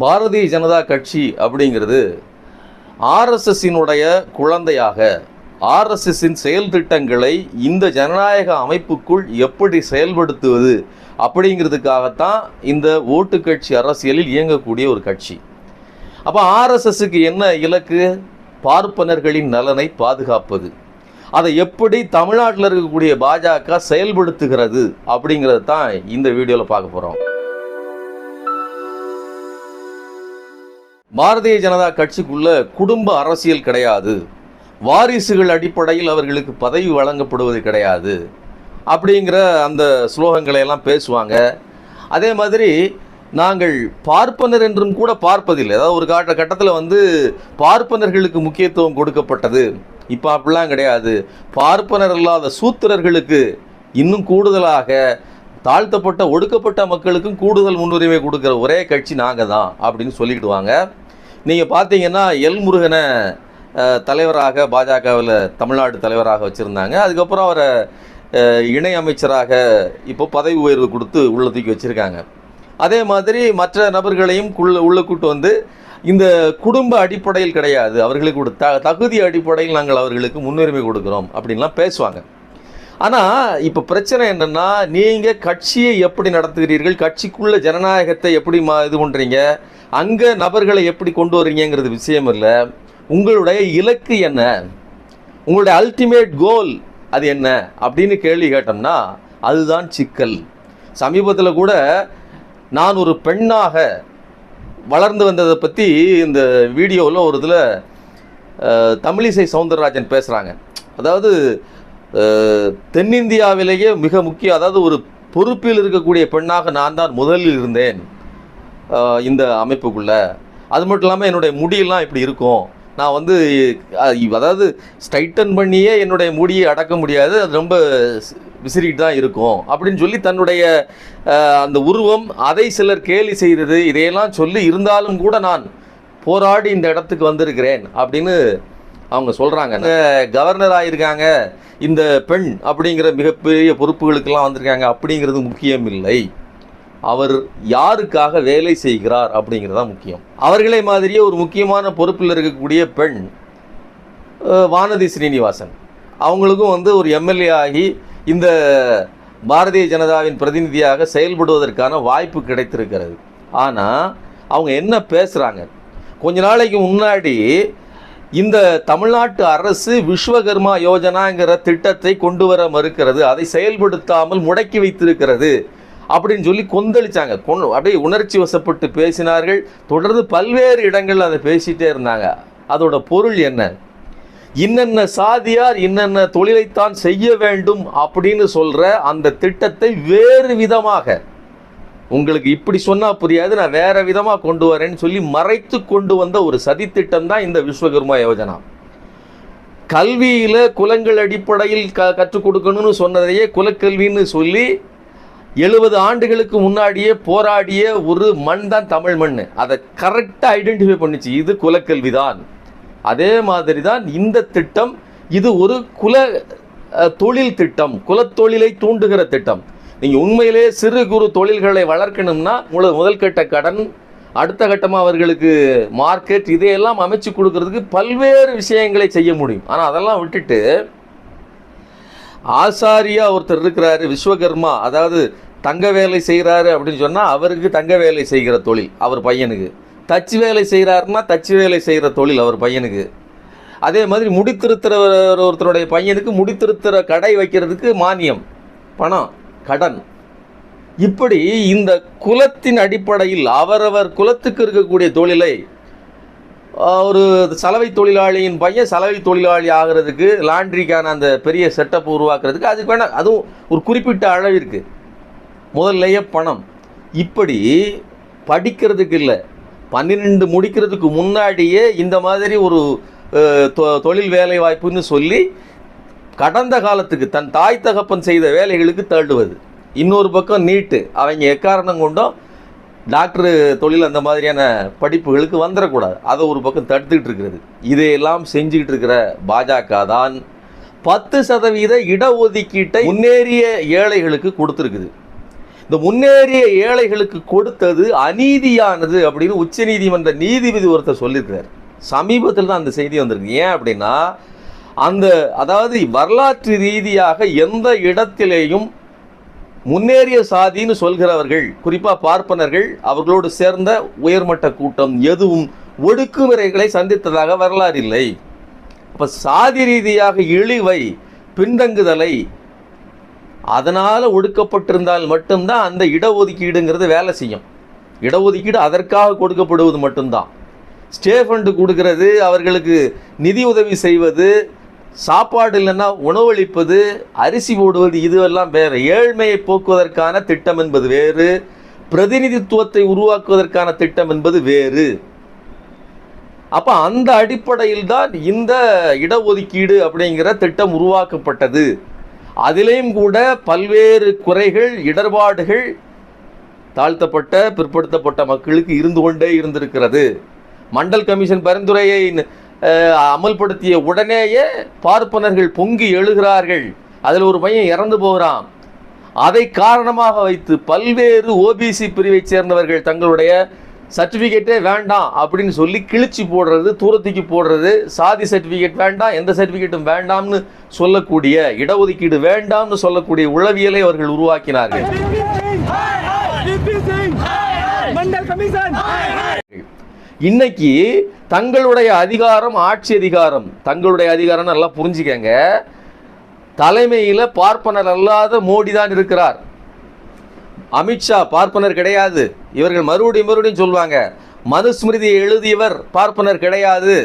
பாரதிய ஜனதா கட்சி அப்படிங்கிறது ஆர்எஸ்எஸ்ஸினுடைய குழந்தையாக ஆர்எஸ்எஸ்ஸின் செயல் திட்டங்களை இந்த ஜனநாயக அமைப்புக்குள் எப்படி செயல்படுத்துவது அப்படிங்கிறதுக்காகத்தான் இந்த ஓட்டு கட்சி அரசியலில் இயங்கக்கூடிய ஒரு கட்சி. அப்போ ஆர்எஸ்எஸ்ஸுக்கு என்ன இலக்கு? பார்ப்பனர்களின் நலனை பாதுகாப்பது. அதை எப்படி தமிழ்நாட்டில் இருக்கக்கூடிய பாஜக செயல்படுத்துகிறது அப்படிங்கிறது தான் இந்த வீடியோவில் பார்க்க போகிறோம் பாரதிய ஜனதா கட்சிக்குள்ள குடும்ப அரசியல் கிடையாது. வாரிசுகள் அடிப்படையில் அவர்களுக்கு பதவி வழங்கப்படுவது கிடையாது. அப்படிங்கிற அந்த ஸ்லோகங்களை எல்லாம் பேசுவாங்க. அதே மாதிரி நாங்கள் பார்ப்பனர் என்றும் கூட பார்ப்பதில்லை. அதாவது ஒரு காட்ட கட்டத்தில் வந்து பார்ப்பனர்களுக்கு முக்கியத்துவம் கொடுக்கப்பட்டது. இப்போ அப்படிலாம் கிடையாது. பார்ப்பனர் இல்லாத சூத்திரர்களுக்கு இன்னும் கூடுதலாக தாழ்த்தப்பட்ட ஒடுக்கப்பட்ட மக்களுக்கும் கூடுதல் முன்னுரிமை கொடுக்குற ஒரே கட்சி நாங்கள் தான் அப்படின்னு சொல்லிக்கிடுவாங்க. நீங்கள் பார்த்தீங்கன்னா எல் முருகனை தலைவராக பாஜகவில் தமிழ்நாடு தலைவராக வச்சுருந்தாங்க. அதுக்கப்புறம் அவரை இணை அமைச்சராக இப்போ பதவி உயர்வு கொடுத்து உள்ள தூக்கி வச்சுருக்காங்க. அதே மாதிரி மற்ற நபர்களையும் உள்ள உள்ள கூட்டு வந்து இந்த குடும்ப அடிப்படையில் கிடையாது. அவர்களுக்கு ஒரு த தகுதி அடிப்படையில் நாங்கள் அவர்களுக்கு முன்னுரிமை கொடுக்குறோம் அப்படின்லாம் பேசுவாங்க. ஆனால் இப்போ பிரச்சனை என்னென்னா நீங்கள் கட்சியை எப்படி நடத்துகிறீர்கள்? கட்சிக்குள்ள ஜனநாயகத்தை எப்படி மா இது பண்ணுறீங்க அங்கே நபர்களை எப்படி கொண்டு வர்றீங்கிறது விஷயம் இல்லை. உங்களுடைய இலக்கு என்ன? உங்களுடைய அல்டிமேட் கோல் அது என்ன? அப்படின்னு கேள்வி கேட்டோம்னா அதுதான் சிக்கல். சமீபத்தில் கூட நான் ஒரு பெண்ணாக வளர்ந்து வந்ததை பற்றி இந்த வீடியோவில் ஒரு இதில் தமிழிசை சவுந்தரராஜன் பேசுகிறாங்க அதாவது தென்னிந்தியாவிலேயே மிக முக்கிய அதாவது ஒரு பொறுப்பில் இருக்கக்கூடிய பெண்ணாக நான் தான் முதலில் இருந்தேன். இந்த அமைப்புக்குள்ள. அது மட்டும் இல்லாமல் என்னுடைய முடியெல்லாம் இப்படி இருக்கும். நான் வந்து அதாவது ஸ்ட்ரைட்டன் பண்ணியே என்னுடைய முடியை அடக்க முடியாது. அது ரொம்ப விசிறிட்டு தான் இருக்கும். அப்படின்னு சொல்லி தன்னுடைய அந்த உருவம் அதை சிலர் கேலி செய்தது இதையெல்லாம் சொல்லி இருந்தாலும் கூட நான் போராடி இந்த இடத்துக்கு வந்திருக்கிறேன் அப்படின்னு அவங்க சொல்கிறாங்க கவர்னர் ஆகியிருக்காங்க இந்த பெண் அப்படிங்கிற மிகப்பெரிய பொறுப்புகளுக்கெல்லாம் வந்திருக்காங்க அப்படிங்கிறது முக்கியம் இல்லை அவர் யாருக்காக வேலை செய்கிறார் அப்படிங்கிறது தான் முக்கியம். அவர்களே மாதிரியே ஒரு முக்கியமான பொறுப்பில் இருக்கக்கூடிய பெண் வானதி ஸ்ரீனிவாசன். அவங்களுக்கும் வந்து ஒரு எம்எல்ஏ ஆகி இந்த பாரதிய ஜனதாவின் பிரதிநிதியாக செயல்படுவதற்கான வாய்ப்பு கிடைத்திருக்கிறது. ஆனால் அவங்க என்ன பேசுகிறாங்க கொஞ்ச நாளைக்கு முன்னாடி இந்த தமிழ்நாட்டு அரசு விஸ்வகர்மா யோஜனாங்கிற திட்டத்தை கொண்டு வர மறுக்கிறது அதை செயல்படுத்தாமல் முடக்கி வைத்திருக்கிறது அப்படின்னு சொல்லி கொந்தளிச்சாங்க. கொண்டு அப்படியே உணர்ச்சி வசப்பட்டு பேசினார்கள். தொடர்ந்து பல்வேறு இடங்களில் அதை பேசிகிட்டே இருந்தாங்க. அதோட பொருள் என்ன? இன்னென்ன சாதியார் இன்னென்ன தொழிலைத்தான் செய்ய வேண்டும் அப்படின்னு சொல்கிற அந்த திட்டத்தை வேறு விதமாக உங்களுக்கு இப்படி சொன்னால் புரியாது நான் வேறு விதமாக கொண்டு வரேன்னு சொல்லி மறைத்து கொண்டு வந்த ஒரு சதித்திட்டம் தான் இந்த விஸ்வகர்மா யோஜனா. கல்வியில் குலங்கள் அடிப்படையில் க கற்றுக் கொடுக்கணும்னு சொன்னதையே குலக்கல்வின்னு சொல்லி எழுபது ஆண்டுகளுக்கு முன்னாடியே போராடிய ஒரு மண் தான் தமிழ் மண் அதை கரெக்டாக ஐடென்டிஃபை பண்ணிச்சு. இது குலக்கல்வி தான் அதே மாதிரி தான் இந்த திட்டம் இது ஒரு குல தொழில் திட்டம் குலத்தொழிலை தூண்டுகிற திட்டம். நீங்கள் உண்மையிலே சிறு குறு தொழில்களை வளர்க்கணும்னா முழு முதல் கட்ட கடன் அடுத்த கட்டமாக அவர்களுக்கு மார்க்கெட் இதையெல்லாம் அமைச்சு கொடுக்கறதுக்கு பல்வேறு விஷயங்களை செய்ய முடியும். ஆனால் அதெல்லாம் விட்டுட்டு ஆசாரியா ஒருத்தர் இருக்கிறாரு விஸ்வகர்மா. அதாவது தங்க வேலை செய்கிறாரு அப்படின்னு சொன்னால் அவருக்கு தங்க வேலை செய்கிற தொழில் அவர் பையனுக்கு. தச்சு வேலை செய்கிறாருன்னா தச்சு வேலை செய்கிற தொழில் அவர் பையனுக்கு. அதே மாதிரி முடித்திருத்துற ஒருத்தருடைய பையனுக்கு முடித்திருத்துற கடை வைக்கிறதுக்கு மானியம் பணம். கடன். இப்படி இந்த குலத்தின் அடிப்படையில் அவரவர் குலத்துக்கு இருக்கக்கூடிய தொழிலை ஒரு சலவை தொழிலாளியின் பையன் சலவை தொழிலாளி ஆகிறதுக்கு லாண்ட்ரிக்கான அந்த பெரிய செட்டப் உருவாக்குறதுக்கு அதுக்கு வேணால் அதுவும் ஒரு குறிப்பிட்ட அளவிற்கு. முதல்லையே பணம். இப்படி படிக்கிறதுக்கு இல்லை. பன்னிரெண்டு முடிக்கிறதுக்கு முன்னாடியே இந்த மாதிரி ஒரு தொ- தொழில் வேலை வாய்ப்புன்னு சொல்லி கடந்த காலத்துக்கு தன் தாய் தகப்பன் செய்த வேலைகளுக்கு தள்ளுவது. இன்னொரு பக்கம் நீட்டு. அவங்க எக்காரணம் கொண்டும் டாக்டரு தொழில் அந்த மாதிரியான படிப்புகளுக்கு வந்துடக்கூடாது அதை ஒரு பக்கம் தடுத்துக்கிட்டு இருக்கிறது. இதையெல்லாம் செஞ்சுக்கிட்டு இருக்கிற பாஜக தான் பத்து சதவீத இடஒதுக்கீட்டை முன்னேறிய ஏழைகளுக்கு கொடுத்துருக்குது. இந்த முன்னேறிய ஏழைகளுக்கு கொடுத்தது அநீதியானது அப்படின்னு உச்சநீதிமன்ற நீதிபதி ஒருத்தர் சொல்லியிருக்கிறார். சமீபத்தில் தான் அந்த செய்தி வந்திருக்கு. ஏன் அப்படின்னா அந்த அதாவது வரலாற்று ரீதியாக எந்த இடத்திலேயும் முன்னேறிய சாதின்னு சொல்கிறவர்கள் குறிப்பாக பார்ப்பனர்கள் அவர்களோடு சேர்ந்த உயர்மட்ட கூட்டம் எதுவும் ஒடுக்குமுறைகளை சந்தித்ததாக வரலாறு இல்லை. அப்போ சாதி ரீதியாக இழிவை பின்தங்குதலை அதனால் ஒடுக்கப்பட்டிருந்தால் மட்டும்தான் அந்த இடஒதுக்கீடுங்கிறது வேலை செய்யும். இடஒதுக்கீடு அதற்காக கொடுக்கப்படுவது மட்டும்தான். ஸ்டே ஃபண்டு கொடுக்கிறது அவர்களுக்கு நிதி உதவி செய்வது சாப்பாடு இல்லைன்னா உணவளிப்பது அரிசி போடுவது இதுவெல்லாம் வேறு. ஏழ்மையை போக்குவதற்கான திட்டம் என்பது வேறு. பிரதிநிதித்துவத்தை உருவாக்குவதற்கான திட்டம் என்பது வேறு. அப்போ அந்த அடிப்படையில் தான் இந்த இடஒதுக்கீடு அப்படிங்கிற திட்டம் உருவாக்கப்பட்டது. அதிலேயும் கூட பல்வேறு குறைகள் இடர்பாடுகள் தாழ்த்தப்பட்ட பிற்படுத்தப்பட்ட மக்களுக்கு இருந்து கொண்டே இருந்திருக்கிறது. மண்டல் கமிஷன் பரிந்துரையை அமல்படுத்திய உடனேயே பார்ப்பனர்கள் பொங்கி எழுகிறார்கள் அதில் ஒரு பையன் இறந்து போகிறான் அதை காரணமாக வைத்து பல்வேறு ஓபிசி பிரிவைச் சேர்ந்தவர்கள் தங்களுடைய சர்டிஃபிகேட்டே வேண்டாம் அப்படின்னு சொல்லி கிழிச்சு போடுறது தூரத்துக்கு போடுறது சாதி சர்டிஃபிகேட் வேண்டாம் எந்த சர்டிஃபிகேட்டும் வேண்டாம்னு சொல்லக்கூடிய இடஒதுக்கீடு வேண்டாம்னு சொல்லக்கூடிய உளவியலை அவர்கள் உருவாக்கினார்கள் இன்னைக்கு தங்களுடைய அதிகாரம் ஆட்சி அதிகாரம். தங்களுடைய அதிகாரம் நல்லா புரிஞ்சுக்கங்க. தலைமையில் பார்ப்பனர் அல்லாத மோடி தான் இருக்கிறார். அமித்ஷா பார்ப்பனர் கிடையாது. இவர்கள் மறுபடியும் மறுபடியும் சொல்லுவாங்க மனுஸ்மிருதியை எழுதியவர் பார்ப்பனர் கிடையாது.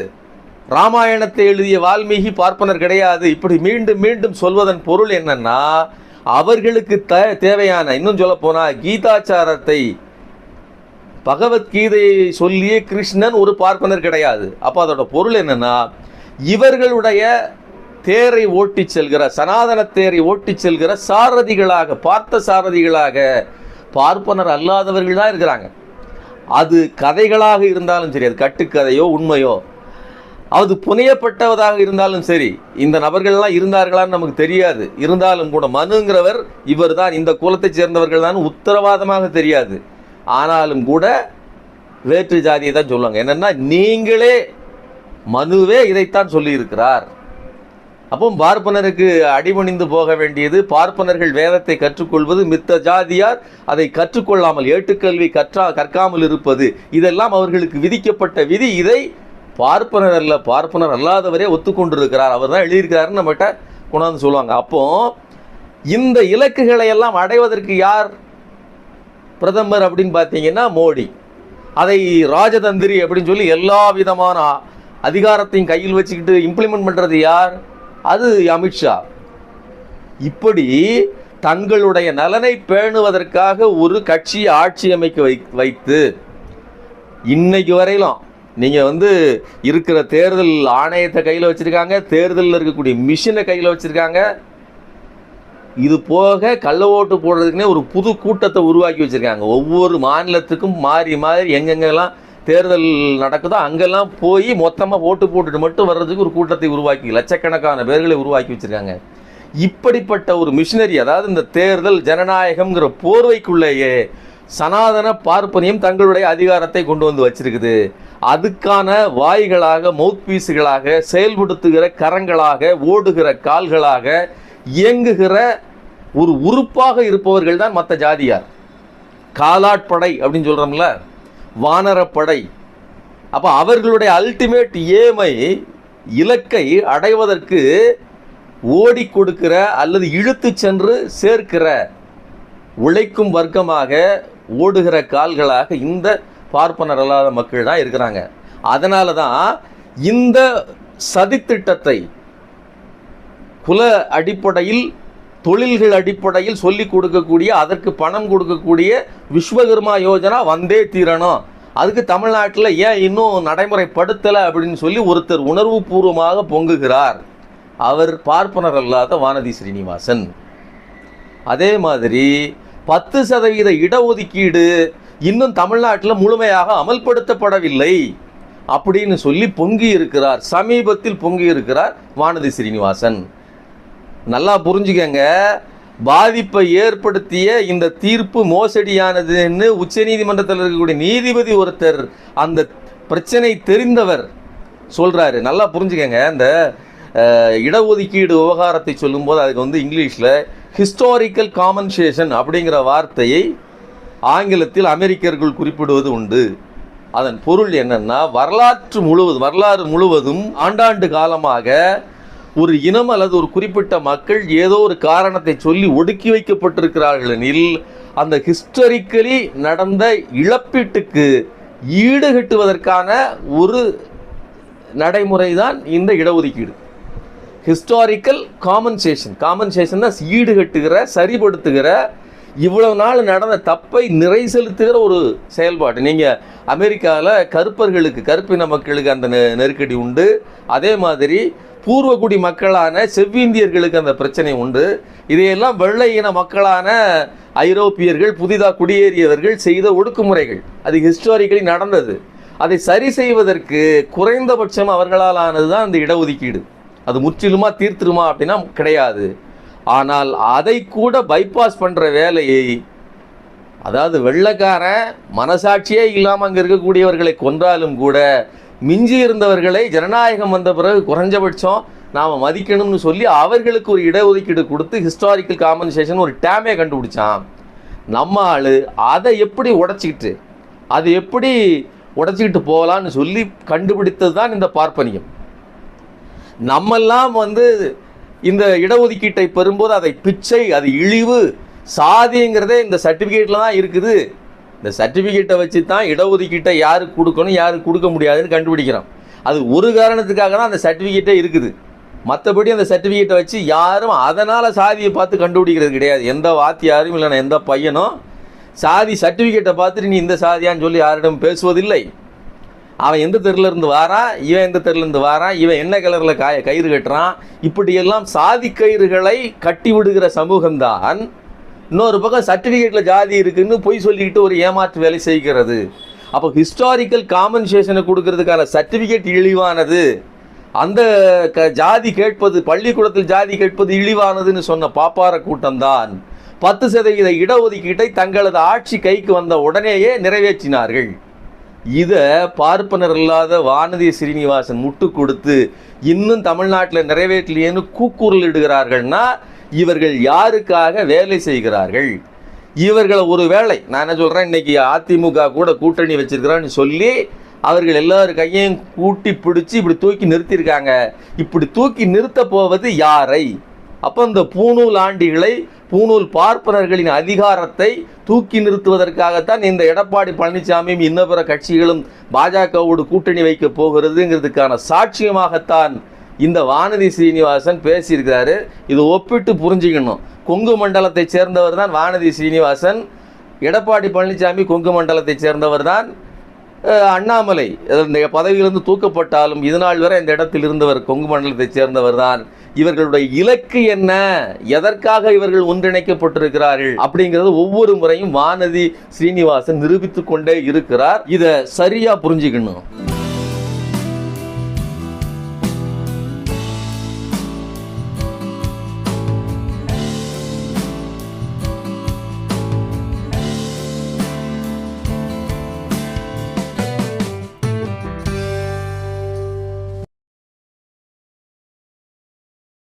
ராமாயணத்தை எழுதிய வால்மீகி பார்ப்பனர் கிடையாது. இப்படி மீண்டும் மீண்டும் சொல்வதன் பொருள் என்னன்னா அவர்களுக்கு த தேவையான இன்னும் சொல்ல போனால் கீதாச்சாரத்தை பகவத்கீதையை சொல்லியே கிருஷ்ணன் ஒரு பார்ப்பனர் கிடையாது. அப்போ அதோட பொருள் என்னென்னா இவர்களுடைய தேரை ஓட்டிச் செல்கிற சனாதன தேரை ஓட்டிச் செல்கிற சாரதிகளாக பார்த்த சாரதிகளாக பார்ப்பனர் அல்லாதவர்கள் தான் இருக்கிறாங்க. அது கதைகளாக இருந்தாலும் சரி அது கட்டுக்கதையோ உண்மையோ அது புனையப்பட்டவதாக இருந்தாலும் சரி இந்த நபர்கள்லாம் இருந்தார்களான்னு நமக்கு தெரியாது. இருந்தாலும் கூட மனுங்கிறவர் இவர் தான் இந்த குலத்தைச் சேர்ந்தவர்கள் தான் உத்தரவாதமாக தெரியாது. ஆனாலும் கூட வேற்று ஜாதியை தான் சொல்லுவாங்க. என்னன்னா நீங்களே மனுவே இதைத்தான் சொல்லியிருக்கிறார். அப்போ பார்ப்பனருக்கு அடிபணிந்து போக வேண்டியது பார்ப்பனர்கள் வேதத்தை கற்றுக்கொள்வது மித்த ஜாதியார் அதை கற்றுக்கொள்ளாமல் ஏட்டுக்கல்வி கற்றா கற்காமல் இருப்பது இதெல்லாம் அவர்களுக்கு விதிக்கப்பட்ட விதி. இதை பார்ப்பனர் அல்ல பார்ப்பனர் அல்லாதவரே ஒத்துக்கொண்டிருக்கிறார். அவர் தான் எழுதியிருக்கிறாருன்னு நம்மகிட்ட கொண்டாந்து சொல்லுவாங்க. அப்போ இந்த இலக்குகளை எல்லாம் அடைவதற்கு யார் பிரதமர் அப்படின்னு பார்த்தீங்கன்னா மோடி. அதை ராஜதந்திரி அப்படின்னு சொல்லி எல்லா விதமான அதிகாரத்தையும் கையில் வச்சுக்கிட்டு இம்ப்ளிமெண்ட் பண்ணுறது யார்? அது அமித்ஷா இப்படி தங்களுடைய நலனை பேணுவதற்காக ஒரு கட்சியை ஆட்சி அமைக்க வை வைத்து இன்னைக்கு வரையிலும் நீங்கள் வந்து இருக்கிற தேர்தல் ஆணையத்தை கையில் வச்சுருக்காங்க தேர்தலில் இருக்கக்கூடிய மிஷினை கையில் வச்சுருக்காங்க இது போக கள்ள ஓட்டு போடுறதுக்குனே ஒரு புது கூட்டத்தை உருவாக்கி வச்சுருக்காங்க. ஒவ்வொரு மாநிலத்துக்கும் மாறி மாறி எங்கெங்கெல்லாம் தேர்தல் நடக்குதோ அங்கெல்லாம் போய் மொத்தமாக ஓட்டு போட்டுட்டு மட்டும் வர்றதுக்கு ஒரு கூட்டத்தை உருவாக்கி லட்சக்கணக்கான பேர்களை உருவாக்கி வச்சிருக்காங்க. இப்படிப்பட்ட ஒரு மிஷினரி அதாவது இந்த தேர்தல் ஜனநாயகம்ங்கிற போர்வைக்குள்ளேயே சனாதன பார்ப்பனியம் தங்களுடைய அதிகாரத்தை கொண்டு வந்து வச்சிருக்குது. அதுக்கான வாய்களாக மவுத் பீஸுகளாக செயல்படுத்துகிற கரங்களாக ஓடுகிற கால்களாக இயங்குகிற ஒரு உறுப்பாக இருப்பவர்கள் தான் மற்ற ஜாதியார். காலாட்படை அப்படின்னு சொல்கிறோம்ல வானரப்படை. அப்போ அவர்களுடைய அல்டிமேட் ஏமை இலக்கை அடைவதற்கு ஓடி கொடுக்கிற அல்லது இழுத்து சென்று சேர்க்கிற உழைக்கும் வர்க்கமாக ஓடுகிற கால்களாக இந்த பார்ப்பனர் அல்லாத மக்கள் தான் இருக்கிறாங்க. அதனால தான் இந்த சதித்திட்டத்தை குல அடிப்படையில் தொழில்கள் அடிப்படையில் சொல்லி கொடுக்கக்கூடிய அதற்கு பணம் கொடுக்கக்கூடிய விஸ்வகர்மா யோஜனா வந்தே தீரணும். அதுக்கு தமிழ்நாட்டில் ஏன் இன்னும் நடைமுறைப்படுத்தலை அப்படின்னு சொல்லி ஒருத்தர் உணர்வு பூர்வமாக பொங்குகிறார். அவர் பார்ப்பனர் அல்லாத வானதி ஸ்ரீனிவாசன். அதே மாதிரி பத்து சதவீத இடஒதுக்கீடு இன்னும் தமிழ்நாட்டில் முழுமையாக அமல்படுத்தப்படவில்லை அப்படின்னு சொல்லி பொங்கி இருக்கிறார் சமீபத்தில் பொங்கி இருக்கிறார் வானதி ஸ்ரீனிவாசன். நல்லா புரிஞ்சுக்கங்க. பாதிப்பை ஏற்படுத்திய இந்த தீர்ப்பு மோசடியானதுன்னு உச்ச நீதிமன்றத்தில் இருக்கக்கூடிய நீதிபதி ஒருத்தர் அந்த பிரச்சனை தெரிந்தவர் சொல்கிறாரு நல்லா புரிஞ்சுக்கங்க. இந்த இடஒதுக்கீடு விவகாரத்தை சொல்லும்போது அதுக்கு வந்து இங்கிலீஷில் ஹிஸ்டாரிக்கல் காமன்சேஷன் அப்படிங்கிற வார்த்தையை ஆங்கிலத்தில் அமெரிக்கர்கள் குறிப்பிடுவது உண்டு. அதன் பொருள் என்னன்னா வரலாற்று முழுவதும் வரலாறு முழுவதும் ஆண்டாண்டு காலமாக ஒரு இனம் அல்லது ஒரு குறிப்பிட்ட மக்கள் ஏதோ ஒரு காரணத்தை சொல்லி ஒடுக்கி வைக்கப்பட்டிருக்கிறார்கள் எனில் அந்த ஹிஸ்டரிக்கலி நடந்த இழப்பீட்டுக்கு ஈடுகட்டுவதற்கான ஒரு நடைமுறை தான் இந்த இடஒதுக்கீடு. ஹிஸ்டாரிக்கல் காமன்சேஷன் காமன்சேஷன் தான் ஈடுகட்டுகிற சரிப்படுத்துகிற இவ்வளவு நாள் நடந்த தப்பை நிறை செலுத்துகிற ஒரு செயல்பாடு. நீங்கள் அமெரிக்காவில் கருப்பர்களுக்கு கருப்பின மக்களுக்கு அந்த நெ- நெருக்கடி உண்டு. அதே மாதிரி பூர்வகுடி மக்களான செவ்விந்தியர்களுக்கு அந்த பிரச்சனை உண்டு. இதையெல்லாம் வெள்ளை இன மக்களான ஐரோப்பியர்கள் புதிதாக குடியேறியவர்கள் செய்த ஒடுக்குமுறைகள். அது ஹிஸ்டாரிக்கலி நடந்தது. அதை சரி செய்வதற்கு குறைந்தபட்சம் அவர்களால் ஆனது தான் இந்த இடஒதுக்கீடு. அது முற்றிலுமா தீர்த்துருமா அப்படின்னா கிடையாது. ஆனால் அதை கூட பைபாஸ் பண்ணுற வேலையை அதாவது வெள்ளைக்காரன் மனசாட்சியே இல்லாமல் அங்கே இருக்கக்கூடியவர்களை கொன்றாலும் கூட மிஞ்சி இருந்தவர்களை ஜனநாயகம் வந்த பிறகு குறைஞ்சபட்சம் நாம் மதிக்கணும்னு சொல்லி அவர்களுக்கு ஒரு இடஒதுக்கீடு கொடுத்து ஹிஸ்டாரிக்கல் காம்பன்சேஷன் ஒரு டேமே கண்டுபிடிச்சான் நம்ம ஆள் அதை எப்படி உடைச்சிக்கிட்டு அது எப்படி உடைச்சிக்கிட்டு போகலான்னு சொல்லி கண்டுபிடித்தது தான் இந்த பார்ப்பனியம். நம்மெல்லாம் வந்து இந்த இடஒதுக்கீட்டை பெறும்போது அதை பிச்சை அது இழிவு சாதிங்கிறதே இந்த சர்டிஃபிகேட்டில் தான் இருக்குது. இந்த சர்டிஃபிகேட்டை வச்சு தான் இடஒதுக்கீட்டை யாருக்கு கொடுக்கணும் யாருக்கு கொடுக்க முடியாதுன்னு கண்டுபிடிக்கிறோம். அது ஒரு காரணத்துக்காக தான் அந்த சர்டிஃபிகேட்டே இருக்குது. மற்றபடி அந்த சர்டிஃபிகேட்டை வச்சு யாரும் அதனால் சாதியை பார்த்து கண்டுபிடிக்கிறது கிடையாது. எந்த வாத்தியாரும் இல்லைன்னா எந்த பையனும் சாதி சர்டிஃபிகேட்டை பார்த்துட்டு நீ இந்த சாதியான்னு சொல்லி யாரிடம் பேசுவதில்லை. அவன் எந்த தெருலேருந்து வாரான் இவன் எந்த தெருலேருந்து வாரான் இவன் என்ன கலரில் காய கயிறு கட்டுறான்? இப்படியெல்லாம் சாதி கயிறுகளை கட்டி விடுகிற சமூகம்தான் இன்னொரு பக்கம் சர்டிஃபிகேட்டில் ஜாதி இருக்குன்னு பொய் சொல்லிக்கிட்டு ஒரு ஏமாற்று வேலை செய்கிறது. அப்போ ஹிஸ்டாரிக்கல் காம்பன்சேஷனை கொடுக்கறதுக்கான சர்டிஃபிகேட் இழிவானது. அந்த க ஜாதி கேட்பது பள்ளிக்கூடத்தில் ஜாதி கேட்பது இழிவானதுன்னு சொன்ன பாப்பார கூட்டம்தான். பத்து சதவீத இடஒதுக்கீட்டை தங்களது ஆட்சி கைக்கு வந்த உடனேயே நிறைவேற்றினார்கள். இதை பார்ப்பனர் இல்லாத வானதி ஸ்ரீனிவாசன் முட்டு கொடுத்து இன்னும் தமிழ்நாட்டில் நிறைவேற்றலையேன்னு கூக்குரல் இடுகிறார்கள்னா இவர்கள் யாருக்காக வேலை செய்கிறார்கள்? இவர்களை ஒரு வேலை நான் என்ன சொல்கிறேன் இன்றைக்கி அதிமுக கூட கூட்டணி வச்சிருக்கிறான்னு சொல்லி அவர்கள் எல்லோரும் கையையும் கூட்டி பிடிச்சி இப்படி தூக்கி நிறுத்தியிருக்காங்க. இப்படி தூக்கி நிறுத்த போவது யாரை? அப்போ இந்த பூணூல் ஆண்டிகளை பூணூல் பார்ப்பனர்களின் அதிகாரத்தை தூக்கி நிறுத்துவதற்காகத்தான் இந்த எடப்பாடி பழனிசாமியும் இன்ன பிற கட்சிகளும் பாஜகவோடு கூட்டணி வைக்க போகிறதுங்கிறதுக்கான சாட்சியமாகத்தான் இந்த வானதி சீனிவாசன் பேசியிருக்கிறாரு. இது ஒப்பிட்டு புரிஞ்சுக்கணும். கொங்கு மண்டலத்தை சேர்ந்தவர் தான் வானதி சீனிவாசன். எடப்பாடி பழனிசாமி கொங்கு மண்டலத்தை சேர்ந்தவர் தான். அண்ணாமலை. இந்த பதவியிலிருந்து தூக்கப்பட்டாலும் இதுநாள் வரை இந்த இடத்தில் இருந்தவர் கொங்கு மண்டலத்தைச் சேர்ந்தவர் தான். இவர்களுடைய இலக்கு என்ன? எதற்காக இவர்கள் ஒன்றிணைக்கப்பட்டிருக்கிறார்கள்? அப்படிங்கிறது ஒவ்வொரு முறையும் வானதி ஸ்ரீனிவாசன் நிரூபித்து கொண்டே இருக்கிறார். இதை சரியாக புரிஞ்சுக்கணும்.